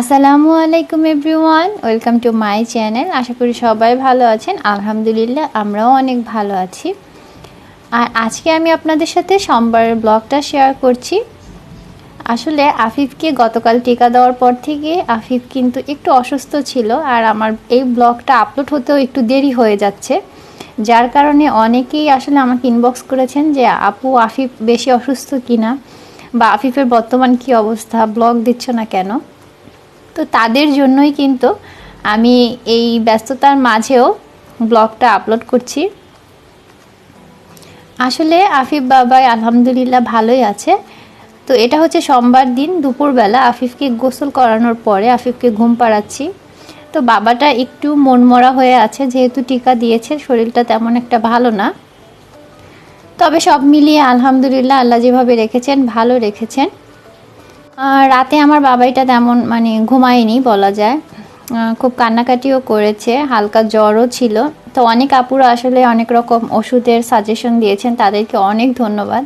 আসসালামু আলাইকুম everyone, welcome to my channel. আশা করি সবাই ভালো আছেন। আলহামদুলিল্লাহ, আমরাও অনেক ভালো আছি। আর আজকে আমি আপনাদের সাথে সোমবারের ব্লগটা শেয়ার করছি। আসলে আফিফকে গতকাল টিকা দেওয়ার পর থেকে আফিফ কিন্তু একটু অসুস্থ ছিল আর আমার এই ব্লগটা আপলোড হতেও একটু দেরি হয়ে যাচ্ছে। যার কারণে অনেকেই আসলে আমাকে ইনবক্স করেছেন যে, আপু, আফিফ বেশি অসুস্থ কিনা? বা আফিফের বর্তমান কি অবস্থা? ব্লগ দিচ্ছ না কেন? তো তাদের জন্যই কিন্তু আমি এই ব্যস্ততার মাঝেও ব্লগটা আপলোড করছি। আসলে আফিফ বাবাই আলহামদুলিল্লাহ ভালোই আছে। তো এটা হচ্ছে সোমবার দিন দুপুরবেলা আফিফকে গোসল করানোর পরে আফিফকে ঘুম পাড়াচ্ছি। তো বাবাটা একটু মনমরা হয়ে আছে, যেহেতু টিকা দিয়েছে, শরীরটা তেমন একটা ভালো না। তবে সব মিলিয়ে আলহামদুলিল্লাহ আল্লাহ যেভাবে রেখেছেন, ভালো রেখেছেন। রাতে আমার বাবাইটা তেমন মানে ঘুমায়নি বলা যায়। খুব কান্নাকাটিও করেছে, হালকা জ্বরও ছিল। তো অনেক আপুরা আসলে অনেক রকম ওষুধের সাজেশন দিয়েছেন, তাদেরকে অনেক ধন্যবাদ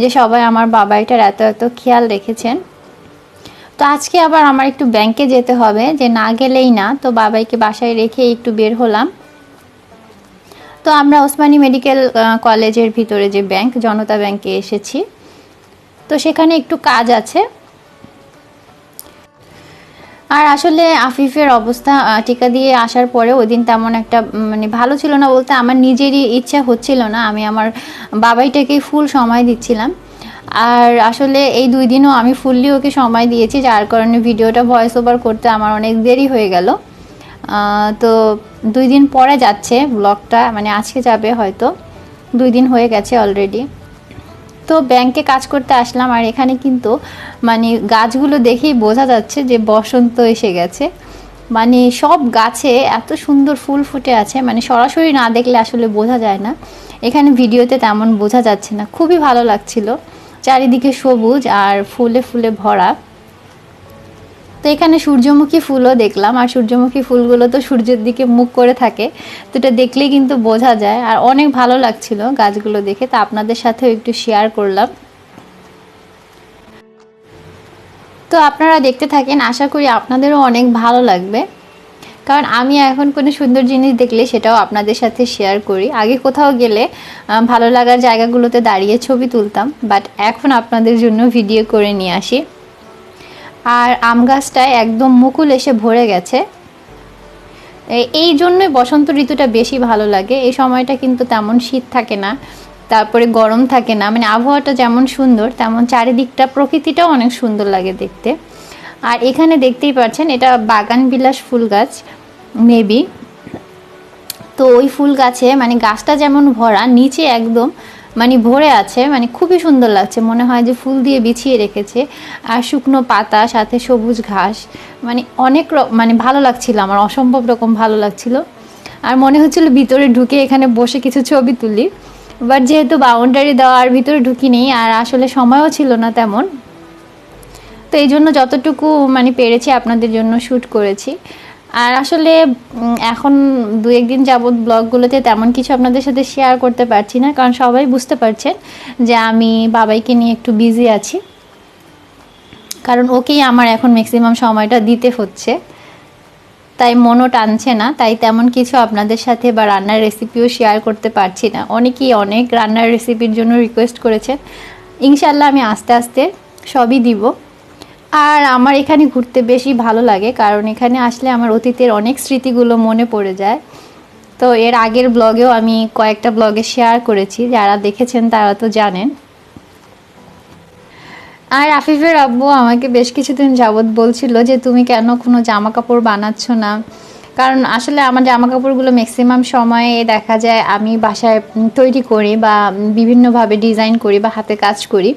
যে সবাই আমার বাবাইটার এত এত খেয়াল রেখেছেন। তো আজকে আবার আমার একটু ব্যাংকে যেতে হবে, যে না গেলেই না। তো বাবাইকে বাসায় রেখে একটু বের হলাম। তো আমরা ওসমানী মেডিকেল কলেজের ভিতরে যে ব্যাংক জনতা ব্যাংকে এসেছি। তো সেখানে একটু কাজ আছে। আর আসলে আফিফের অবস্থা টিকা দিয়ে আসার পরে ওই দিন তেমন একটা মানে ভালো ছিল না বলতে আমার নিজেরই ইচ্ছা হচ্ছিল না। আমি আমার বাবাইটাকেই ফুল সময় দিচ্ছিলাম। আর আসলে এই দুই দিনও আমি ফুললি ওকে সময় দিয়েছি, যার কারণে ভিডিওটা ভয়েস ওভার করতে আমার অনেক দেরি হয়ে গেল। তো দুই দিন পরে যাচ্ছে ব্লগটা মানে আজকে যাবে হয়তো। দুই দিন হয়ে গেছে অলরেডি তো ব্যাংকে কাজ করতে আসলাম আর এখানে কিন্তু মানে গাছগুলো দেখেই বোঝা যাচ্ছে যে বসন্ত এসে গেছে। মানে সব গাছে এত সুন্দর ফুল ফুটে আছে মানে সরাসরি না দেখলে আসলে বোঝা যায় না। এখানে ভিডিওতে তেমন বোঝা যাচ্ছে না। খুবই ভালো লাগছিল। চারিদিকে সবুজ আর ফুলে ফুলে ভরা। তো এখানে সূর্যমুখী ফুলও দেখলাম, আর সূর্যমুখী ফুলগুলো তো সূর্যের দিকে মুখ করে থাকে। তো এটা দেখলেই কিন্তু বোঝা যায়, আর অনেক ভালো লাগছিল গাছগুলো দেখে। তা আপনাদের সাথেও একটু শেয়ার করলাম। তো আপনারা দেখতে থাকেন, আশা করি আপনাদেরও অনেক ভালো লাগবে। কারণ আমি এখন কোনো সুন্দর জিনিস দেখলে সেটাও আপনাদের সাথে শেয়ার করি। আগে কোথাও গেলে ভালো লাগার জায়গাগুলোতে দাঁড়িয়ে ছবি তুলতাম বাট এখন আপনাদের জন্য ভিডিও করে নিয়ে আসি। আর আম গাছটায় একদম মুকুল এসে ভরে গেছে। এই জন্যই বসন্ত ঋতুটা বেশি ভালো লাগে। এই সময়টা কিন্তু তেমন শীত থাকে না, তারপরে গরম থাকে না। মানে আবহাওয়াটা যেমন সুন্দর, তেমন চারিদিকটা, প্রকৃতিটাও অনেক সুন্দর লাগে দেখতে। আর এখানে দেখতেই পাচ্ছেন, এটা বাগান বিলাস ফুল গাছ, মেবি। তো ওই ফুল গাছে মানে গাছটা যেমন ভরা, নিচে একদম মানে ভরে আছে মানে খুবই সুন্দর লাগছে। মনে হয় যে ফুল দিয়ে বিছিয়ে রেখেছে। আর শুকনো পাতা, সাথে সবুজ ঘাস মানে অনেক মানে ভালো লাগছিল আমার, অসম্ভব রকম ভালো লাগছিল। আর মনে হচ্ছিল ভিতরে ঢুকে এখানে বসে কিছু ছবি তুলি। বাট যেহেতু বাউন্ডারি দেওয়া আর ভিতরে ঢুকি নেই আর আসলে সময়ও ছিল না তেমন। তো এই জন্য যতটুকু মানে পেরেছি, আপনাদের জন্য শ্যুট করেছি। আর আসলে এখন দু একদিন যাবৎ ব্লগগুলোতে তেমন কিছু আপনাদের সাথে শেয়ার করতে পারছি না, কারণ সবাই বুঝতে পারছেন যে আমি বাবাইকে নিয়ে একটু বিজি আছি। কারণ ওকেই আমার এখন ম্যাক্সিমাম সময়টা দিতে হচ্ছে। তাই মনও টানছে না, তাই তেমন কিছু আপনাদের সাথে বা রান্নার রেসিপিও শেয়ার করতে পারছি না। অনেকেই অনেক রান্নার রেসিপির জন্য রিকোয়েস্ট করেছেন। ইনশাল্লাহ আমি আস্তে আস্তে সবই দিব। আর আমার এখানে ঘুরতে বেশি ভালো লাগে, কারণ এখানে আসলে আমার অতীতের অনেক স্মৃতিগুলো মনে পড়ে যায়। তো এর আগের ব্লগেও আমি কয়েকটা ব্লগে শেয়ার করেছি, যারা দেখেছেন তারা তো জানেন। আর আফিফের আব্বু আমাকে বেশ কিছুদিন যাবৎ বলছিল যে, তুমি কেন কোনো জামা কাপড় বানাচ্ছ না? কারণ আসলে আমার জামা কাপড়গুলো ম্যাক্সিমাম সময়ে দেখা যায় আমি বাসায় তৈরি করি বা বিভিন্নভাবে ডিজাইন করি বা হাতে কাজ করি।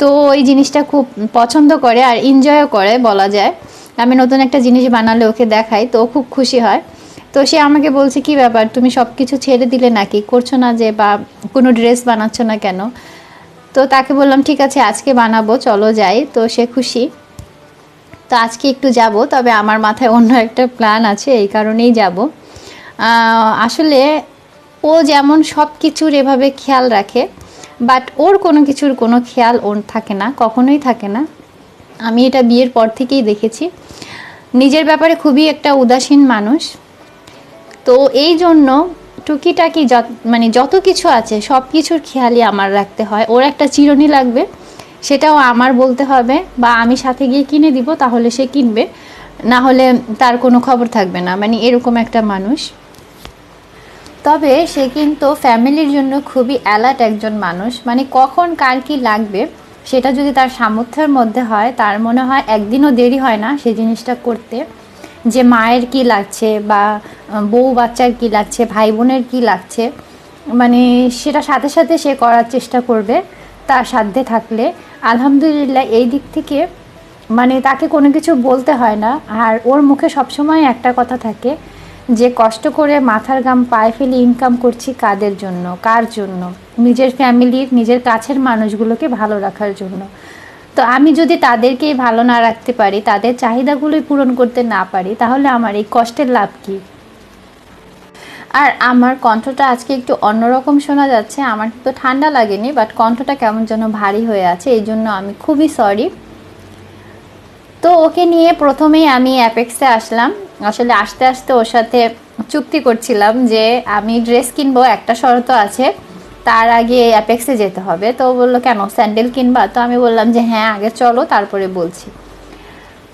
তো ওই জিনিসটা খুব পছন্দ করে আর এনজয়ও করে, বলা যায়। আমি নতুন একটা জিনিস বানালে ওকে দেখাই, তো খুব খুশি হয়। তো সে আমাকে বলছে, কি ব্যাপার, তুমি সব কিছু ছেড়ে দিলে নাকি? করছ না যে বা কোনো ড্রেস বানাচ্ছ না কেন? তো তাকে বললাম, ঠিক আছে, আজকে বানাবো, চলো যাই। তো সে খুশি। তো আজকে একটু যাব, তবে আমার মাথায় অন্য একটা প্ল্যান আছে, এই কারণেই যাব। আসলে ও যেমন সব কিছুর এভাবে খেয়াল রাখে বাট ওর কোনো কিছুর কোনো খেয়াল ওর থাকে না, কখনোই থাকে না। আমি এটা বিয়ের পর থেকেই দেখেছি। নিজের ব্যাপারে খুবই একটা উদাসীন মানুষ। তো এই জন্য টুকিটাকি মানে যত কিছু আছে, সব কিছুর খেয়ালই আমার রাখতে হয়। ওর একটা চিরুনি লাগবে, সেটাও আমার বলতে হবে, বা আমি সাথে গিয়ে কিনে দিব, তাহলে সে কিনবে। না হলে তার কোনো খবর থাকবে না। মানে এরকম একটা মানুষ। তবে সে কিন্তু ফ্যামিলির জন্য খুবই অ্যালার্ট একজন মানুষ। মানে কখন কার কি লাগবে, সেটা যদি তার সামর্থ্যের মধ্যে হয়, তার মনে হয় একদিনও দেরি হয় না সেই জিনিসটা করতে। যে মায়ের কি লাগছে বা বউ বাচ্চার কি লাগছে, ভাই বোনের কি লাগছে মানে সেটা সাথে সাথে সে করার চেষ্টা করবে তার সাধ্যে থাকলে। আলহামদুলিল্লাহ এই দিক থেকে মানে তাকে কোনো কিছু বলতে হয় না। আর ওর মুখে সবসময় একটা কথা থাকে যে কষ্ট করে মাথার গাম পায়ে ফেলে ইনকাম করছি কাদের জন্য? কার জন্য? নিজের ফ্যামিলির নিজের কাছের মানুষগুলোকে ভালো রাখার জন্য। তো আমি যদি তাদেরকেই ভালো না রাখতে পারি, তাদের চাহিদাগুলোই পূরণ করতে না পারি, তাহলে আমার এই কষ্টের লাভ কী? আর আমার কণ্ঠটা আজকে একটু অন্যরকম শোনা যাচ্ছে। আমার তো ঠান্ডা লাগেনি বাট কণ্ঠটা কেমন যেন ভারী হয়ে আছে এই জন্য আমি খুবই সরি তো ওকে নিয়ে প্রথমেই আমি অ্যাপেক্সে আসলাম। আসলে আস্তে আস্তে ওর সাথে চুক্তি করছিলাম যে আমি ড্রেস কিনবো, একটা শর্ত আছে, তার আগে অ্যাপেক্সে যেতে হবে। তো বলল, কেন? স্যান্ডেল কিনবা? তো আমি বললাম যে হ্যাঁ আগে চলো, তারপরে বলছি।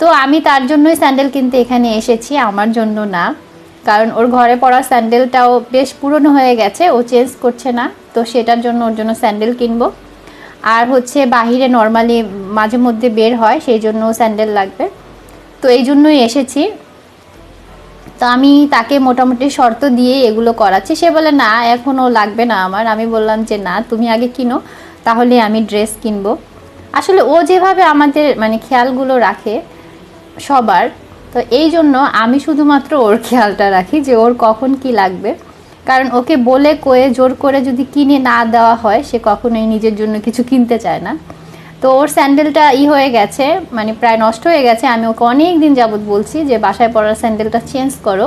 তো আমি তার জন্যই স্যান্ডেল কিনতে এখানে এসেছি, আমার জন্য না। কারণ ওর ঘরে পড়া স্যান্ডেলটাও বেশ পুরনো হয়ে গেছে, ও চেঞ্জ করছে না। তো সেটার জন্য ওর জন্য স্যান্ডেল কিনবো। আর হচ্ছে বাহিরে নর্মালি মাঝে মধ্যে বের হয়, সেই জন্য স্যান্ডেল লাগবে। তো এই জন্যই এসেছি। তো আমি তাকে মোটামুটি শর্ত দিয়ে এগুলো করাচ্ছি। সে বলে, না এখনও লাগবে না আমার। আমি বললাম যে, না, তুমি আগে কিনো, তাহলে আমি ড্রেস কিনবো। আসলে ও যেভাবে আমাদের মানে খেয়ালগুলো রাখে সবার, তো এই জন্য আমি শুধুমাত্র ওর খেয়ালটা রাখি যে ওর কখন কি লাগবে। কারণ ওকে বলে কয়ে জোর করে যদি কিনে না দেওয়া হয়, সে কখনোই নিজের জন্য কিছু কিনতে চায় না। তো ওর স্যান্ডেলটা ই হয়ে গেছে মানে প্রায় নষ্ট হয়ে গেছে। আমি ওকে অনেক দিন যাবৎ বলছি যে, বাসায় পড়ার স্যান্ডেলটা চেঞ্জ করো।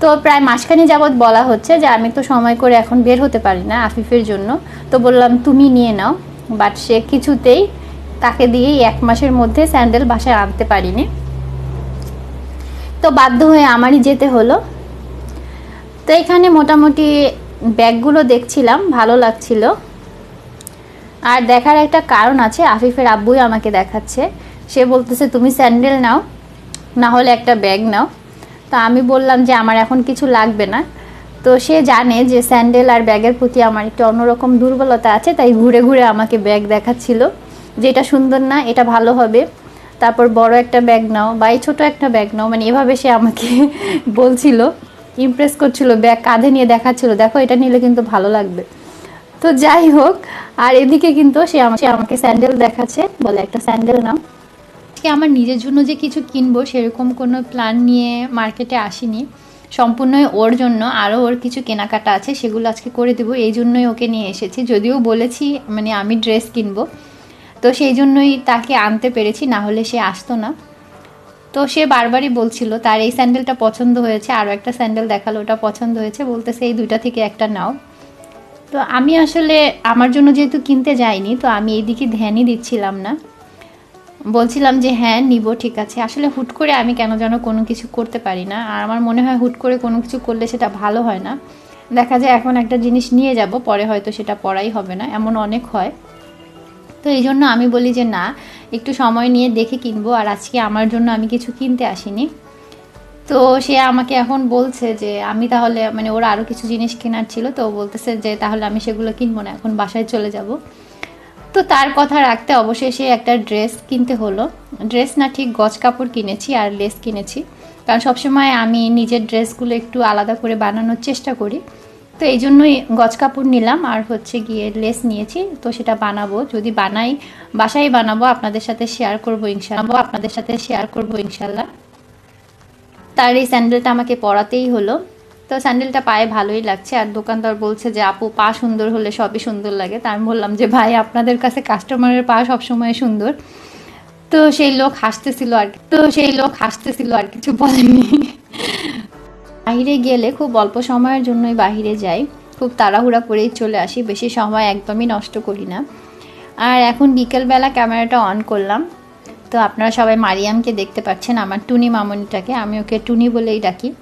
তো প্রায় মাসখানি যাবৎ বলা হচ্ছে যে, আমি তো সময় করে এখন বের হতে পারি না আফিফের জন্য। তো বললাম, তুমি নিয়ে নাও। বাট সে কিছুতেই তাকে দিয়েই এক মাসের মধ্যে স্যান্ডেল বাসায় আনতে পারিনি। তো বাধ্য হয়ে আমারই যেতে হলো। তো এখানে মোটামুটি ব্যাগগুলো দেখছিলাম, ভালো লাগছিল। আর দেখার একটা কারণ আছে, আফিফের আব্বুই আমাকে দেখাচ্ছে। সে বলতেছে, তুমি স্যান্ডেল নাও না হলে একটা ব্যাগ নাও। তো আমি বললাম যে, আমার এখন কিছু লাগবে না। তো সে জানে যে, স্যান্ডেল আর ব্যাগের প্রতি আমার একটু অন্যরকম দুর্বলতা আছে, তাই ঘুরে ঘুরে আমাকে ব্যাগ দেখাচ্ছিল। যে, এটা সুন্দর না, এটা ভালো হবে। তারপর বড় একটা ব্যাগ নাও, বা এই ছোটো একটা ব্যাগ নাও। মানে এভাবে সে আমাকে বলছিল। ইমপ্রেস করছিল, ব্যাগ কাঁধে নিয়ে দেখাচ্ছিল, দেখো, এটা নিলে কিন্তু ভালো লাগবে। তো যাই হোক, আর এদিকে কিন্তু সে আমাকে আমাকে স্যান্ডেল দেখাচ্ছে, বলে একটা স্যান্ডেল নাম আজকে আমার নিজের জন্য যে কিছু কিনবো, সেরকম কোনো প্ল্যান নিয়ে মার্কেটে আসিনি। সম্পূর্ণই ওর জন্য আরও ওর কিছু কেনাকাটা আছে, সেগুলো আজকে করে দেবো, এই জন্যই ওকে নিয়ে এসেছি। যদিও বলেছি মানে আমি ড্রেস কিনবো, তো সেই জন্যই তাকে আনতে পেরেছি, না হলে সে আসতো না। তো সে বারবারই বলছিল, তার এই স্যান্ডেলটা পছন্দ হয়েছে আরও একটা স্যান্ডেল দেখাল, ওটা পছন্দ হয়েছে। বলতেছে, এই দুইটা থেকে একটা নাও। তো আমি আসলে আমার জন্য যেহেতু কিনতে যাইনি, তো আমি এইদিকে ধ্যানই দিচ্ছিলাম না। বলছিলাম যে হ্যাঁ নিব, ঠিক আছে। আসলে হুট করে আমি কেন যেন কোনো কিছু করতে পারি না। আর আমার মনে হয় হুট করে কোনো কিছু করলে সেটা ভালো হয় না। দেখা যায় এখন একটা জিনিস নিয়ে যাব, পরে হয়তো সেটা পড়াই হবে না, এমন অনেক হয়। তো এই জন্য আমি বলি যে না, একটু সময় নিয়ে দেখে কিনবো, আর আজকে আমার জন্য আমি কিছু কিনতে আসিনি। তো সে আমাকে এখন বলছে যে আমি তাহলে মানে ওর আরও কিছু জিনিস কেনার ছিল, তো বলতেছে যে তাহলে আমি সেগুলো কিনবো না, এখন বাসায় চলে যাব। তো তার কথা রাখতে অবশেষে একটা ড্রেস কিনতে হলো। ড্রেস না ঠিক গজ কাপড় কিনেছি আর লেস কিনেছি। কারণ সবসময় আমি নিজের ড্রেসগুলো একটু আলাদা করে বানানোর চেষ্টা করি। তো এই জন্যই গজ কাপড় নিলাম আর হচ্ছে গিয়ে লেস নিয়েছি। তো সেটা বানাবো। যদি বানাই, বাসায় বানাবো, আপনাদের সাথে শেয়ার করব ইনশাল্লাহ আপনাদের সাথে শেয়ার করব ইনশাল্লাহ তার এই স্যান্ডেলটা আমাকে পরাতেই হলো। তো স্যান্ডেলটা পায়ে ভালোই লাগছে। আর দোকানদার বলছে যে, আপু, পা সুন্দর হলে সবই সুন্দর লাগে। তা আমি বললাম যে, ভাই, আপনাদের কাছে কাস্টমারের পা সবসময় সুন্দর। তো সেই লোক হাসতেছিল আর তো সেই লোক হাসতেছিল আর কিছু বলেনি বাইরে গেলে খুব অল্প সময়ের জন্যই বাইরে যাই। খুব তাড়াহুড়া করেই চলে আসি, বেশি সময় একদমই নষ্ট করি না। আর এখন বিকেলবেলা ক্যামেরাটা অন করলাম। তো আপনারা সবাই মারিয়ামকে দেখতে পাচ্ছেন, আমার টুনি মামনিটাকে। আমি ওকে টুনি বলেই ডাকি।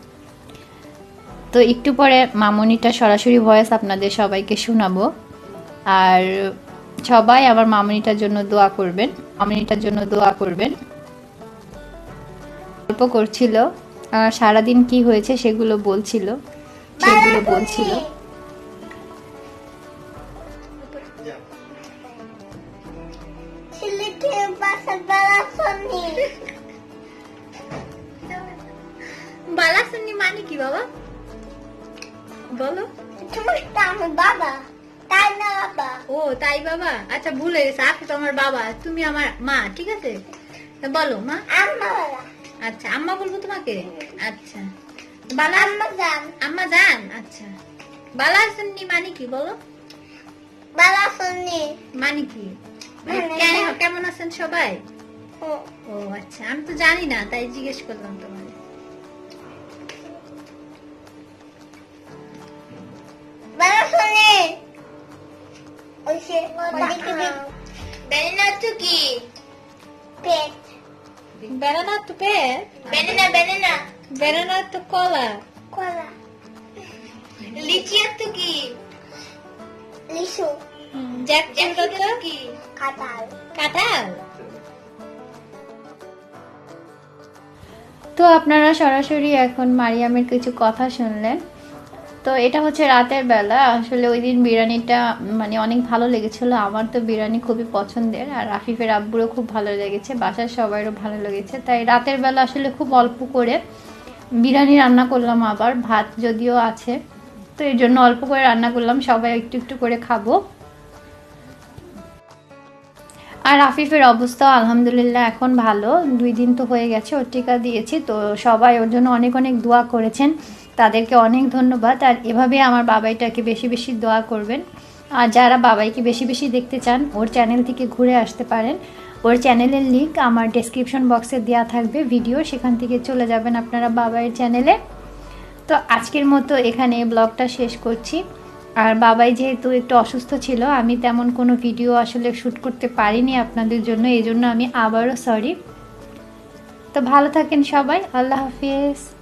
তো একটু পরে মামনিটা সরাসরি ভয়েস আপনাদের সবাইকে শোনাবো। আর সবাই আমার মামনিটার জন্য দোয়া করবেন। মামনিটার জন্য দোয়া করবেন। গল্প করছিল। সারাদিন কি হয়েছে সেগুলো বলছিল সেগুলো বলছিল। বালাসনি মানে কি বাবা? বলো। তুমি আমার বাবা তাই না বাবা? ও তাই বাবা? আচ্ছা ভুলে গেছে আপনি তো আমার বাবা তুমি আমার মা ঠিক আছে? বলো মা। আম্মা বাবা। আচ্ছা আম্মা বলব তোমাকে? আচ্ছা। বালা আম্মা যান আম্মা জান? আচ্ছা। বালা সুন্নি মানে কি বলো? বালা সুন্নি। মানে কি? মানে মানে। কেমন আছেন সবাই? ও ও আচ্ছা আমি তো জানি না তাই জিজ্ঞেস করলাম তোমার বেড়ানা তো পেট বেনানা বেনানা বেড়ানা তো কলা কলা লিচি তো কি লিচু জ্যাকফ্রুট তো কি কাঁঠাল কাঁঠাল তো আপনারা সরাসরি এখন মারিয়ামের কিছু কথা শুনলেন। তো এটা হচ্ছে রাতের বেলা। আসলে ওই দিন বিরিয়ানিটা মানে অনেক ভালো লেগেছিল। আমার তো বিরিয়ানি খুবই পছন্দের, আর আফিফের আব্বুরও খুব ভালো লেগেছে, বাসার সবাইরও ভালো লেগেছে। তাই রাতের বেলা আসলে খুব অল্প করে বিরিয়ানি রান্না করলাম আবার, ভাত যদিও আছে। তো এর জন্য অল্প করে রান্না করলাম, সবাই একটু একটু করে খাব। আর আফিফের অবস্থা আলহামদুলিল্লাহ এখন ভালো। দুই দিন তো হয়ে গেছে, ওর টিকা দিয়েছি, তো সবাই ওর জন্য অনেক অনেক দোয়া করেছেন। তাদেরকে অনেক ধন্যবাদ। আর এভাবে আমার বাবাইটাকে বেশি বেশি দোয়া করবেন। আর যারা বাবাইকে বেশি বেশি দেখতে চান, ওর চ্যানেল থেকে ঘুরে আসতে পারেন। ওর চ্যানেলের লিঙ্ক আমার ডেসক্রিপশন বক্সে দেওয়া থাকবে ভিডিও সেখান থেকে চলে যাবেন আপনারা বাবাইয়ের চ্যানেলে তো আজকের মতো এখানে ব্লগটা শেষ করছি। আর বাবাই যেহেতু একটু অসুস্থ ছিল, আমি তেমন কোনো ভিডিও আসলে শ্যুট করতে পারিনি আপনাদের জন্য, এই জন্য আমি আবারও সরি তো ভালো থাকেন সবাই, আল্লাহ হাফিজ।